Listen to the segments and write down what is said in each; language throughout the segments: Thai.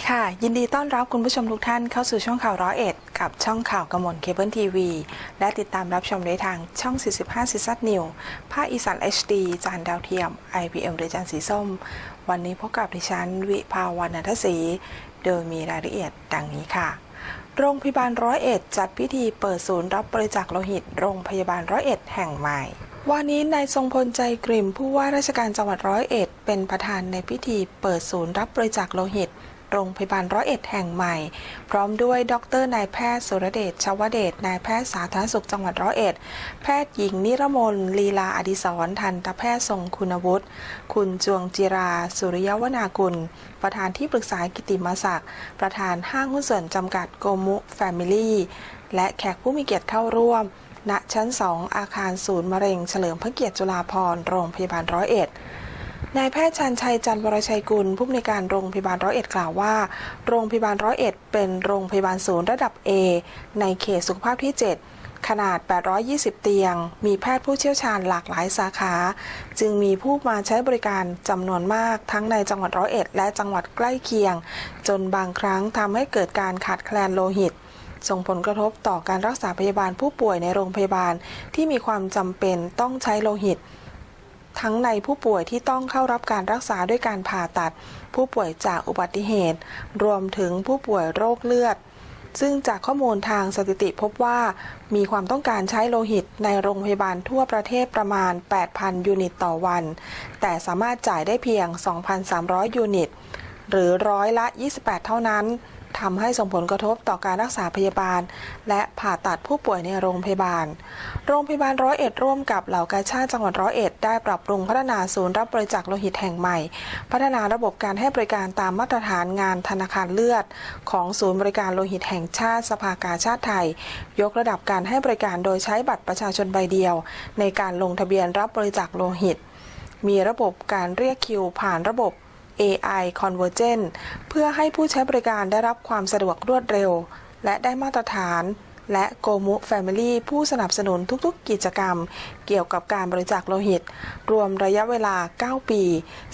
ดีค่ะ ยินดีต้อนรับคุณผู้ชมทุกท่านเข้าสู่ช่องข่าวร้อยเอ็ดกับช่องข่าวกระมวลเคเบิลทีวีและติดตามรับชมได้ทางช่อง 45ซิซัตนิวภาคอีสาน HD จานดาวเทียม IPM หรือจานสีส้ม วันนี้พบกับดิฉัน วิภาวันนัทศรีโดยมีรายละเอียดดังนี้ค่ะ โรงพยาบาลร้อยเอ็ดจัดพิธีเปิดศูนย์รับบริจาคโลหิต โรงพยาบาลร้อยเอ็ดแห่งใหม่วันนี้นายทรงพลใจกริ่มผู้ว่าราชการจังหวัดร้อยเอ็ดเป็นประธานในพิธีเปิดศูนย์รับบริจาคโลหิต โรงพยาบาลร้อยเอ็ดแห่งใหม่ พร้อมด้วยดรนายแพทย์สุรเดชชวเดชนายแพทย์สาธารณสุขจังหวัดร้อยเอ็ด แพทย์หญิงนิรมนลีลาอดิศรทันตแพทย์ทรงคุณวุฒิคุณจวงจิรา สุริยวนากุล ประธานที่ปรึกษากิติมศักดิ์ประธานห้างหุ้นส่วนจำกัดโกมุแฟมิลี่และแขกผู้มีเกียรติเข้าร่วมณชั้น 2 อาคารศูนย์มะเร็งเฉลิมพระเกียรติจุฬาภรณ์โรงพยาบาลร้อยเอ็ด นายแพทย์ชันชัยจันทร์วรชัยกุลผู้อำนวยการโรงพยาบาลร้อยเอ็ดกล่าวว่า โรงพยาบาลร้อยเอ็ดเป็นโรงพยาบาลศูนย์ระดับ A ในเขตสุขภาพที่ 7 ขนาด 820 เตียง มีแพทย์ผู้เชี่ยวชาญหลากหลายสาขา จึงมีผู้มาใช้บริการจำนวนมากทั้งในจังหวัดร้อยเอ็ดและจังหวัดใกล้เคียง จนบางครั้งทำให้เกิดการขาดแคลนโลหิตส่งผลกระทบต่อการรักษาพยาบาลผู้ป่วยในโรงพยาบาลที่มีความจำเป็นต้องใช้โลหิต ทั้งในผู้ป่วยที่ต้องเข้ารับการรักษาด้วยการผ่าตัด ผู้ป่วยจากอุบัติเหตุ รวมถึงผู้ป่วยโรคเลือด ซึ่งจากข้อมูลทางสถิติพบว่า มีความต้องการใช้โลหิตในโรงพยาบาลทั่วประเทศประมาณ 8,000 ยูนิตต่อวัน แต่สามารถจ่ายได้เพียง 2,300 ยูนิต หรือร้อยละ 28 เท่านั้น ทำให้ส่งผลกระทบต่อการรักษาพยาบาล และผ่าตัดผู้ป่วยในโรงพยาบาล โรงพยาบาลร้อยเอ็ดร่วมกับเหล่ากาชาติจังหวัดร้อยเอ็ดได้ปรับปรุงพัฒนาศูนย์รับบริจาคโลหิตแห่งใหม่ พัฒนาระบบการให้บริการตามมาตรฐานงานธนาคารเลือด ของศูนย์บริการโลหิตแห่งชาติสภากาชาติไทย ยกระดับการให้บริการโดยใช้บัตรประชาชนใบเดียว ในการลงทะเบียนรับบริจาคโลหิต มีระบบการเรียกคิวผ่านระบบ AI Convergent เพื่อให้ผู้ใช้บริการได้รับความสะดวกรวดเร็ว และได้มาตรฐาน และโกมุแฟมิลี่ผู้สนับสนุนทุกๆ กิจกรรม เกี่ยวกับการบริจาคโลหิต รวมระยะเวลา 9 ปี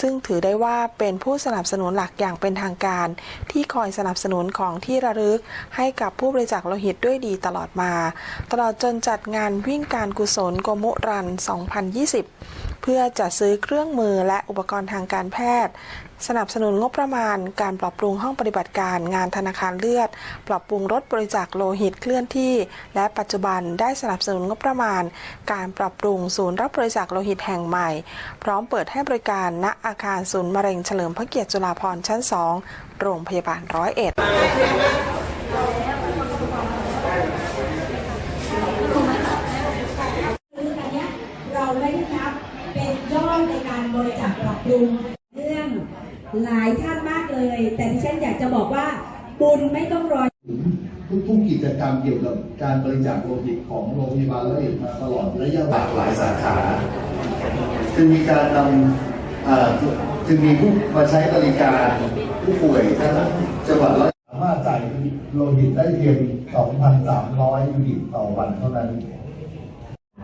ซึ่งถือได้ว่าเป็นผู้สนับสนุนหลักอย่างเป็นทางการ ที่คอยสนับสนุนของที่ระลึก ให้กับผู้บริจาคโลหิตด้วยดีตลอดมา ตลอดจนจัดงานวิ่งการกุศลโกมุรัน 2020 เพื่อจัดซื้อเครื่องมือและอุปกรณ์ทางการแพทย์ สนับสนุนงบประมาณ การปรับปรุงห้องปฏิบัติการงานธนาคารเลือด ปรับปรุงรถบริจาคโลหิตเคลื่อนที่ และปัจจุบันได้สนับสนุนงบประมาณ การปรับปรุงศูนย์รับบริจาคโลหิตแห่งใหม่ พร้อมเปิดให้บริการณอาคารศูนย์มะเร็งเฉลิมพระเกียรติจุฬาภรณ์ชั้น 2 โรงพยาบาลร้อยเอ็ด คืออันเนี้ยเราไม่ได้นับเป็นยอดในการบุงเรื่องหลายท่านมากเลย แต่ที่ฉันอยากจะบอกว่าบุญไม่ต้องรอทุกๆกิจกรรมเกี่ยวกับการบริจาคโลหิตของโรงพยาบาลละเอียดมาตลอดระยะหลากหลายสาขาจึงมีการนำจึงมีผู้มาใช้บริการผู้ป่วยทั้งจังหวัดละสามารถจ่ายโลหิตได้เพียง 2,300 ยูนิตต่อวันเท่านั้น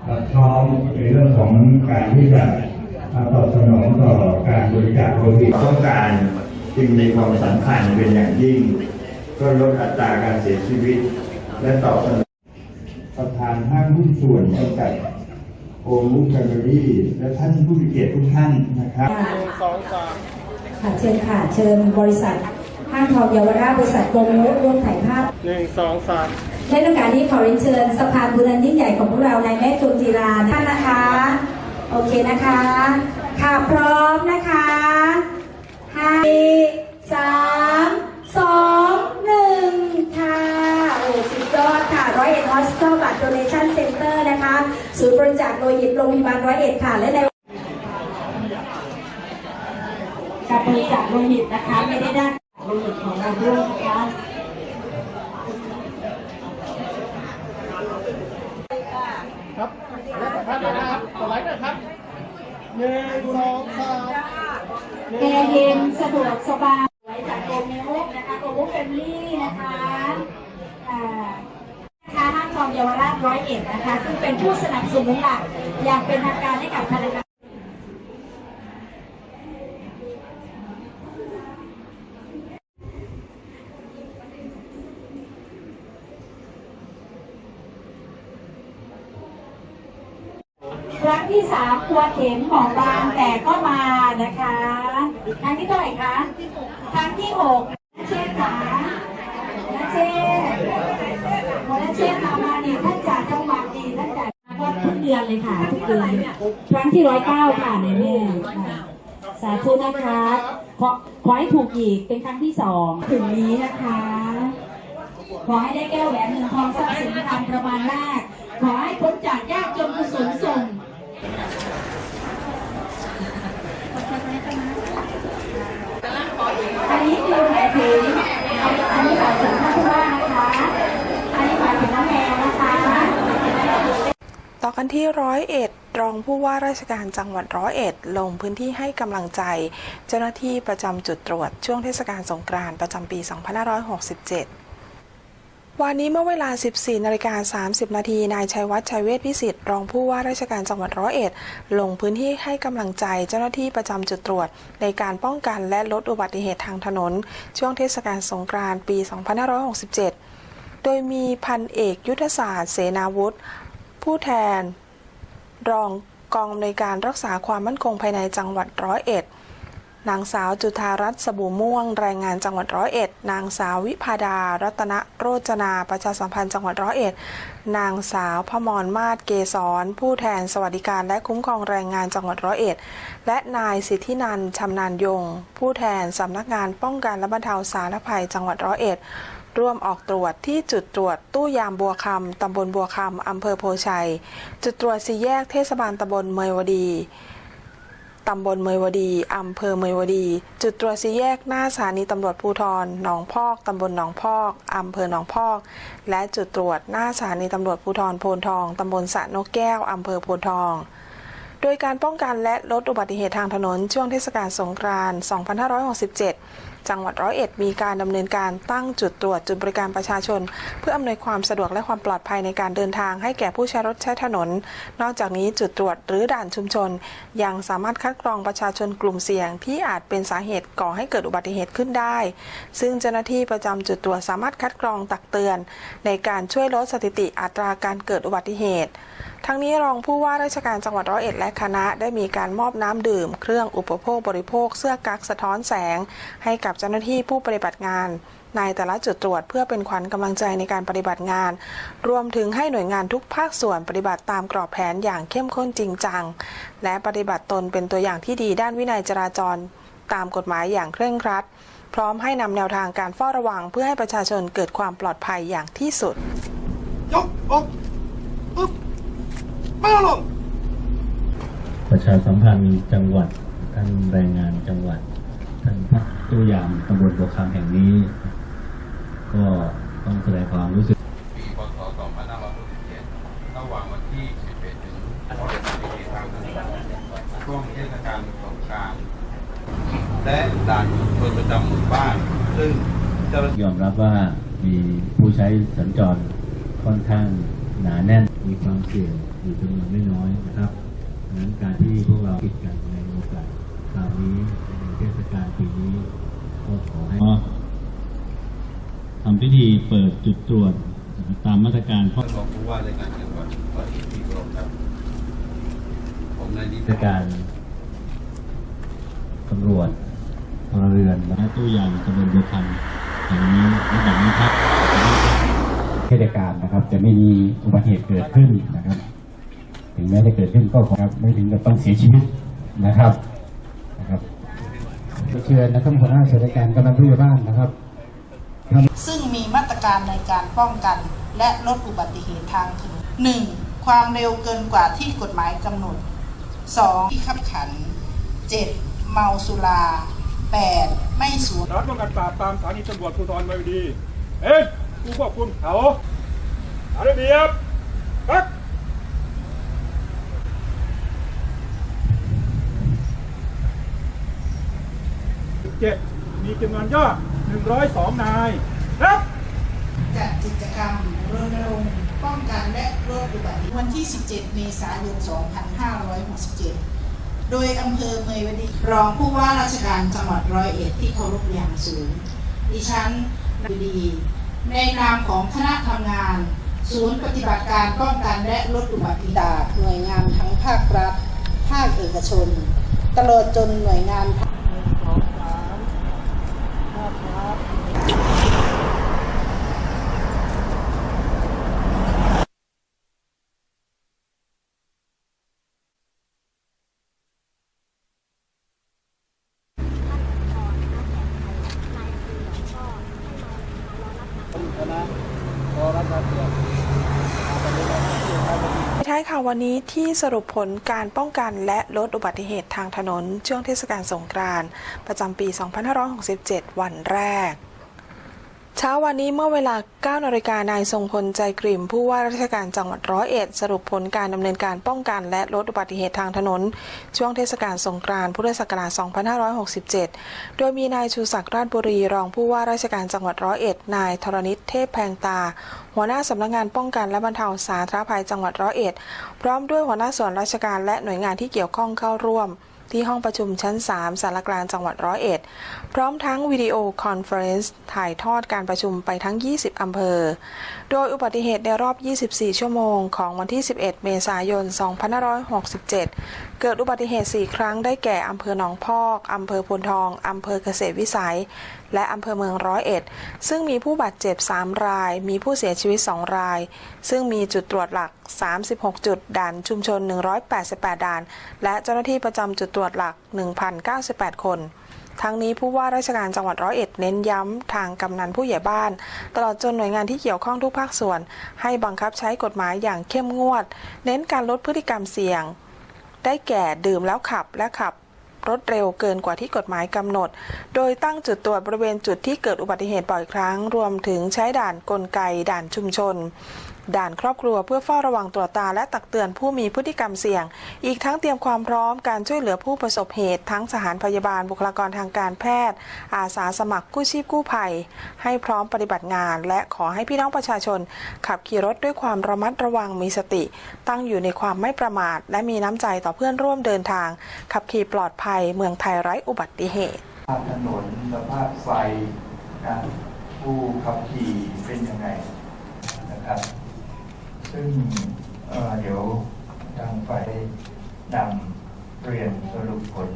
รับพร้อมในเรื่องของการที่จะ ตอบสนองต่อการบริจาคโลหิตต้องการจึงมีความสำคัญเป็นอย่างยิ่ง ก็ลดอัตราการเสียชีวิต และตอบสนองประธานห้างหุ้นส่วนจำกัดโอมุแฟมิลี่และท่านผู้มีเกียรติทุกท่านนะครับค่ะเชิญค่ะเชิญบริษัทห้างทองเยาวราชบริษัทโกมุร่วมถ่ายภาพหนึ่งสองสามในโอกาสนี้ขอเรียนเชิญสะพานบุญอันยิ่งใหญ่ของพวกเราในายแม่จุนจีราท่านนะคะ โอเคนะคะ ค่ะพร้อมนะคะห้าสามสองหนึ่งค่ะ โอ้สุดยอดค่ะร้อยเอ็ดฮอสพิทลบัตรโดเนชั่นเซ็นเตอร์นะคะ ศูนย์บริจาคโลหิตโรงพยาบาลร้อยเอ็ดค่ะ และในการบริจาคโลหิตนะคะ ไม่ได้ด้โลหิตของเราด้วยนะคะ ครับแล้วสัมภาษณ์หน่อยนะครับสไลด์หน่อยครับ หนึ่งสองสามแอร์เย็นสะดวกสบายไว้จากโกมิวนะคะโกมิวแฟมลี่นะคะอ่านะคะห้างทองเยาวราชร้อยเอ็ดนะคะ ซึ่งเป็นผู้สนับสนุนหลักอย่างเป็นทางการให้กับธนาคาร รั้ง ที่สามตัวเข็มของบางแต่ก็มานะคะ ครั้งที่เท่าไหร่คะครั้งที่หกเช่นคะและเช่นและเช่นมามาดีท่านจาจังหวัดดีท่านจาก็ทุกเดือนเลยค่ะ ทุกเดือนครั้งที่ร้อยเก้าค่ะในแม่สาธุนะคะขอขอให้ถูกอีกเป็นครั้งที่สองถึงนี้นะคะ ขอให้ได้แก้วแหวนเงินทองทรัพย์สินทำประมาณแรกขอให้พ้นจากยากจนกุศลส่ง อันนี้คือหมายถึงอันนี้หมายถึงท่านผู้ว่านะคะอันนี้หมายถึงน้องแมวนะคะต่อกันที่ร้อยเอ็ดรองผู้ว่าราชการจังหวัดร้อยเอ็ดลงพื้นที่ให้กำลังใจ เจ้าหน้าที่ประจำจุดตรวจช่วงเทศกาลสงกรานต์ประจำปี 2567 วันนี้เมื่อเวลา 14นาฬิกา30 นาที นายชัยวัฒน์ชัยเวชพิสิทธิ์ รองผู้ว่าราชการจังหวัดร้อยเอ็ด ลงพื้นที่ให้กำลังใจเจ้าหน้าที่ประจำจุดตรวจ ในการป้องกันและลดอุบัติเหตุทางถนน ช่วงเทศกาลสงกรานต์ปี 2567 โดยมีพันเอกยุทธศาสตร์ เสนาวุฒิผู้แทน รองกองในวยการรักษาความมั่นคงภายในจังหวัดร้อยเอ็ด นางสาวจุธารัตน์สบู่ม่วงแรงงานจังหวัดร้อยเอ็ด นางสาววิพาดา รัตนโรจนา ประชาสัมพันธ์จังหวัดร้อยเอ็ด นางสาวพมรมาศเกษรผู้แทนสวัสดิการและคุ้มครองแรงงานจังหวัดร้อยเอ็ด และนายสิทธินันชำนาญยง ผู้แทนสำนักงานป้องกันและบรรเทาสาธารณภัยจังหวัดร้อยเอ็ด ร่วมออกตรวจที่จุดตรวจตู้ยามบัวคำตำบลบัวคำอำเภอโพชัย จุดตรวจสี่แยกเทศบาลตำบลเมยวดี ตำบลเมยวดี อำเภอเมยวดี จุดตรวจสีแยกหน้าสถานีตำรวจภูธรหนองพอก ตำบลหนองพอก อำเภอหนองพอก และจุดตรวจหน้าสถานีตำรวจภูธรโพนทอง ตำบลสะนกแก้ว อำเภอโพนทอง โดยการป้องกันและลดอุบัติเหตุทางถนนช่วงเทศกาลสงกรานต์ 2567 จังหวัดร้อยเอ็ดมีการดำเนินการตั้งจุดตรวจจุดบริการประชาชน เพื่ออำนวยความสะดวกและความปลอดภัยในการเดินทางให้แก่ผู้ใช้รถใช้ถนน นอกจากนี้จุดตรวจหรือด่านชุมชน ยังสามารถคัดกรองประชาชนกลุ่มเสี่ยง ที่อาจเป็นสาเหตุก่อให้เกิดอุบัติเหตุขึ้นได้ ซึ่งเจ้าหน้าที่ประจำจุดตรวจสามารถคัดกรองตักเตือน ในการช่วยลดสถิติอัตราการเกิดอุบัติเหตุทั้งนี้รองผู้ว่าราชการจังหวัดร้อยเอ็ดและคณะได้มีการมอบน้ำดื่ม เครื่องอุปโภคบริโภค เสื้อกั๊กสะท้อนแสง ให้กับเจ้าหน้าที่ผู้ปฏิบัติงานในแต่ละจุดตรวจเพื่อเป็นขวัญกำลังใจในการปฏิบัติงาน รวมถึงให้หน่วยงานทุกภาคส่วนปฏิบัติตามกรอบแผนอย่างเข้มข้นจริงจัง และปฏิบัติตนเป็นตัวอย่างที่ดีด้านวินัยจราจร ตามกฎหมายอย่างเคร่งครัด พร้อมให้นำแนวทางการเฝ้าระวังเพื่อให้ประชาชนเกิดความปลอดภัยอย่างที่สุดยกอกปึ๊บไม่เอาลงประชาสัมพันธ์จังหวัดท่านแรงงานจังหวัด ท่านพักตู้ยามตำบลบัวคำแห่งนี้ ก็ต้องแสดงความรู้สึกปีพศ2567ระหว่างวันที่ 11 ถึง11ปีทางถนนช่วงเทศกาลสงกรานต์และด่านตรวจประจำหมู่บ้าน ซึ่งจ้าหน้าที่ยอมรับว่ามีผู้ใช้สัญจรค่อนข้างหนาแน่น มีความเสี่ยงอยู่จำนวนไม่น้อยนะครับดังนั้นการที่พวกเราคิดกันในโอกาสคราวนี้ เทศกาลปีนี้ก็ขอให้ทำพิธีเปิดจุดตรวจตามมาตรการท่านรองผู้ว่าราชการจังหวัดร้อยเอ็ดที่เคารพครับผมนายนิราชการตำรวจพลเรือนและตู้ยามตำบลบัวคำแห่งนี้ระดับนี้ครับเทศกาลนะครับ จะไม่มีอุบัติเหตุเกิดขึ้นนะครับ ถึงแม้จะเกิดขึ้นก็ขอครับไม่ถึงกับต้องเสียชีวิตนะครับนะครับ เชิญนะครับหัวหน้าส่วนราชการกำนันผู้ใหญ่บ้านนะครับ ซึ่งมีมาตรการในการป้องกัน และลดอุบัติเหตุทางถนน 1. ความเร็วเกินกว่าที่กฎหมายกำหนด 2. ที่ขับขัน 7. เมาสุรา 8. ไม่สวมสารป้องกันปราบปรามสถานีตำรวจภูธรเมืองดี เอ็นผู้ควบคุมเขาอาระเบียบปัก เจ็ดมีจำนวนยอด102 นายครับจัดกิจกรรมรณรงค์ป้องกันและลดอุบัติเหตุวันที่ 17 เมษายน 2567 โดยอำเภอเมยวดีรองผู้ว่าราชการจังหวัดร้อยเอ็ดที่เคารพอย่างสูง ดิฉันดี ในนามของคณะทำงาน ศูนย์ปฏิบัติการป้องกันและลดอุบัติเหตุหน่วยงานทั้งภาครัฐ ภาคเอกชน ตลอดจนหน่วยงาน ท้าววันนี้ที่สรุปผลการป้องกันและลดอุบัติเหตุทางถนน ช่วงเทศกาลสงกรานต์ประจำปี 2567 วันแรก เช้าวันนี้เมื่อเวลา 9นาฬิกานายทรงพลใจกริ่ม ผู้ว่าราชการจังหวัดร้อยเอ็ด สรุปผลการดำเนินการป้องกันและลดอุบัติเหตุทางถนน ช่วงเทศกาลสงกรานต์พุทธศักราช 2567 โดยมีนายชูศักดิ์ราชบุรีรองผู้ว่าราชการจังหวัดร้อยเอ็ด นายธรณิตเทพแพงตา หัวหน้าสำนักงานป้องกันและบรรเทาสาธารณภัยจังหวัดร้อยเอ็ด พร้อมด้วยหัวหน้าส่วนราชการและหน่วยงานที่เกี่ยวข้องเข้าร่วม ที่ห้องประชุมชั้น 3 สารกลางจังหวัดร้อยเอ็ด พร้อมทั้งวิดีโอคอนเฟอเรนซ์ถ่ายทอดการประชุมไปทั้ง 20 อำเภอ โดยอุบัติเหตุในรอบ 24 ชั่วโมง ของวันที่ 11 เมษายน 2567 เกิดอุบัติเหตุ 4 ครั้งได้แก่อำเภอหนองพอกอำเภอพลทองอำเภอเกษตรวิสัย และอำเภอเมืองร้อยเอ็ด ซึ่งมีผู้บาดเจ็บ 3 ราย มีผู้เสียชีวิต 2 ราย ซึ่งมีจุดตรวจหลัก 36 จุด ด่านชุมชน 188 ด่าน และเจ้าหน้าที่ประจำจุดตรวจหลัก 1,098 คนทั้งนี้ผู้ว่าราชการจังหวัดร้อยเอ็ดเน้นย้ำทางกำนันผู้ใหญ่บ้าน ตลอดจนหน่วยงานที่เกี่ยวข้องทุกภาคส่วน ให้บังคับใช้กฎหมายอย่างเข้มงวด เน้นการลดพฤติกรรมเสี่ยง ได้แก่ดื่มแล้วขับและขับรถเร็วเกินกว่าที่กฎหมายกำหนด โดยตั้งจุดตรวจบริเวณจุดที่เกิดอุบัติเหตุบ่อยครั้ง รวมถึงใช้ด่านกลไกด่านชุมชน ด่านครอบครัวเพื่อเฝ้าระวังตรวจตาและตักเตือนผู้มีพฤติกรรมเสี่ยง อีกทั้งเตรียมความพร้อมการช่วยเหลือผู้ประสบเหตุ ทั้งสถานพยาบาลบุคลากรทางการแพทย์ อาสาสมัครกู้ชีพกู้ภัย ให้พร้อมปฏิบัติงาน และขอให้พี่น้องประชาชน ขับขี่รถด้วยความระมัดระวังมีสติ ตั้งอยู่ในความไม่ประมาท และมีน้ำใจต่อเพื่อนร่วมเดินทาง ขับขี่ปลอดภัยเมืองไทยไร้อุบัติเหตุภาพถนนสภาพไฟการผู้ขับขี่เป็นยังไงนะครับ ซึ่งเอ่อเดี๋ยวทางไฟนำเรียนสรุปผล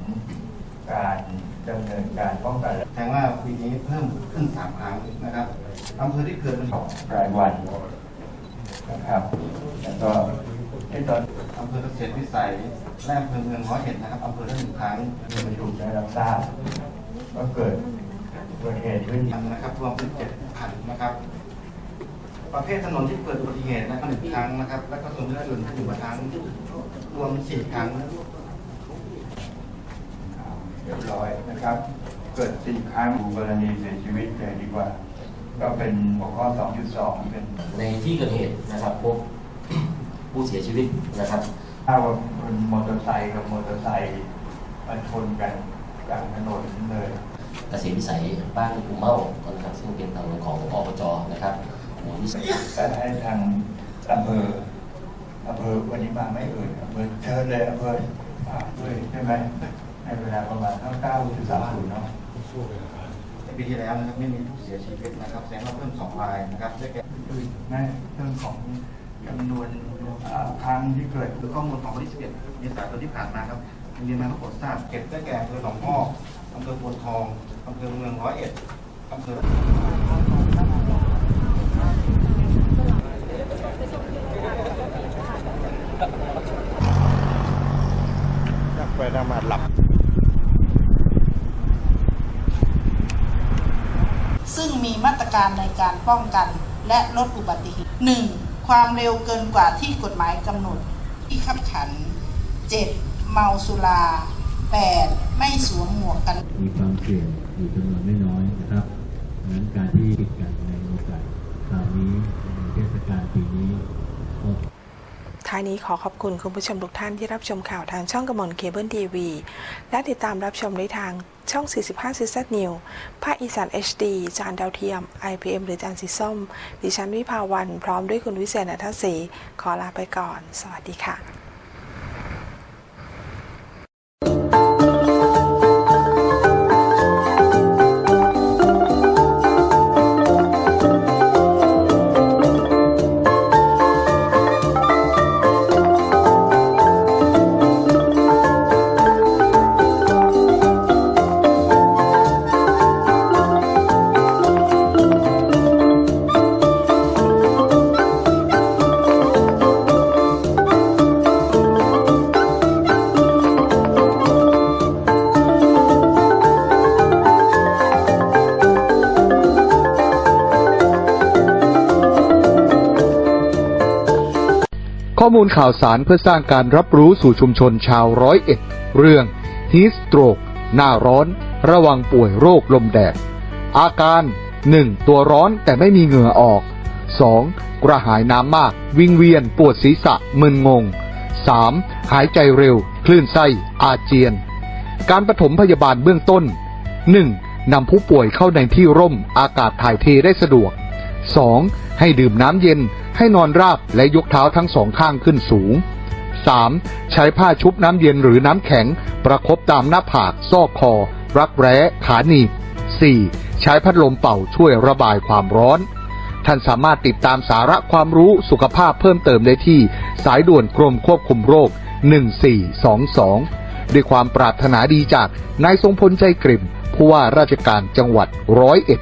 การดำเนินการป้องกันและแสดงว่าปีนี้เพิ่มขึ้นสามครั้งนะครับอำเภอที่เกิดเป็นสองรายวันนะครับแล้วก็ที่ตอนอำเภอเกษตรวิสัยและอำเภอเมืองร้อยเอ็ดนะครับอำเภอละหนึ่งครั้งประชุมได้รับทราบว่าเกิดอุบัติเหตุขึ้นยังนะครับรวมเป็นเจ็ดคันนะครับ ประเภทถนนที่เกิดอุบัติเหตุนะครับหนึ่งครั้งนะครับ แล้วก็ส่วนอื่นๆหนึ่งครั้งรวมสี่ครั้งเรียบร้อยนะครับ เกิดสี่ครั้งกรณีเสียชีวิตเลยดีกว่า ก็เป็นหัวข้อ 2.2 เป็นในที่เกิดเหตุนะครับพบผู้เสียชีวิตนะครับถ้าว่าเป็นมอเตอร์ไซค์กับมอเตอร์ไซค์มาชนกันกลางถนนเลยเกษตรวิสัยบ้านกุมเมานะครับซึ่งเป็นถนนของอบจนะครับ หมู่ที่สก็ให้ทางอำเภออำเภอวันนี้มาไม่เอ่ยอำเภอเชิญเลยอำเภอด้วยใช่ไหมในเวลาประมาณเท่าเก้าจุดสามศูนย์เนาะปีที่แล้วนะครับไม่มีผู้เสียชีวิตนะครับแสดงว่าเพิ่มสองรายนะครับได้แก่คือแม่เรื่องของจำนวนอ่าครั้งที่เกิดคือข้อมูลของวันที่ 11เมษายนที่ผ่านมาครับเรียนมาทั้งหมดทราบเก็บได้แก่อำเภอหนองพอกอำเภอพวนทองอำเภอเมืองร้อยเอ็ดอำเภอ ซึ่งมีมาตรการในการป้องกันและลดอุบัติเหตุ 1. ความเร็วเกินกว่าที่กฎหมายกำหนด ที่ขับขัน 7. เมาสุรา 8. ไม่สวมหมวกกัน มีความเสี่ยงอยู่จำนวนไม่น้อยนะครับดังนั้นการที่ติดกันในโอกาสคราวนี้ใน เทศกาลปีนี้ท้ายนี้ขอขอบคุณคุณผู้ชมทุกท่านที่รับชมข่าวทางช่องกระมวลเคเบิลทีวีและติดตามรับชมได้ทางช่อง 45ซิสนิวภาคอีสาน HD จานดาวเทียม IPM หรือจานสีส้ม ดิฉันวิภาวัน พร้อมด้วยคุณวิเศษนัทศรีขอลาไปก่อน สวัสดีค่ะ ข้อมูลข่าวสารเพื่อสร้างการรับรู้สู่ชุมชนชาวร้อยเอ็ด เรื่อง Heat Stroke หน้าร้อน ระวังป่วยโรคลมแดด อาการ 1. ตัวร้อนแต่ไม่มีเหงื่อออก 2. กระหายน้ำมาก วิงเวียน ปวดศีรษะ มึนงง 3. หายใจเร็ว คลื่นไส้ อาเจียน การปฐมพยาบาลเบื้องต้น 1. นำผู้ป่วยเข้าในที่ร่ม อากาศถ่ายเทได้สะดวก 2. ให้ดื่มน้ำเย็น ให้นอนราบและยกเท้าทั้งสองข้างขึ้นสูง 3. ใช้ผ้าชุบน้ำเย็นหรือน้ำแข็ง ประคบตามหน้าผาก ซอกคอ รักแร้ขาหนีบ 4. ใช้พัดลมเป่าช่วยระบายความร้อน ท่านสามารถติดตามสาระความรู้สุขภาพเพิ่มเติมได้ที่ สายด่วนกรมควบคุมโรค 1422 ด้วยความปรารถนาดีจากนายทรงพลใจกริ่มผู้ว่าราชการจังหวัดร้อยเอ็ด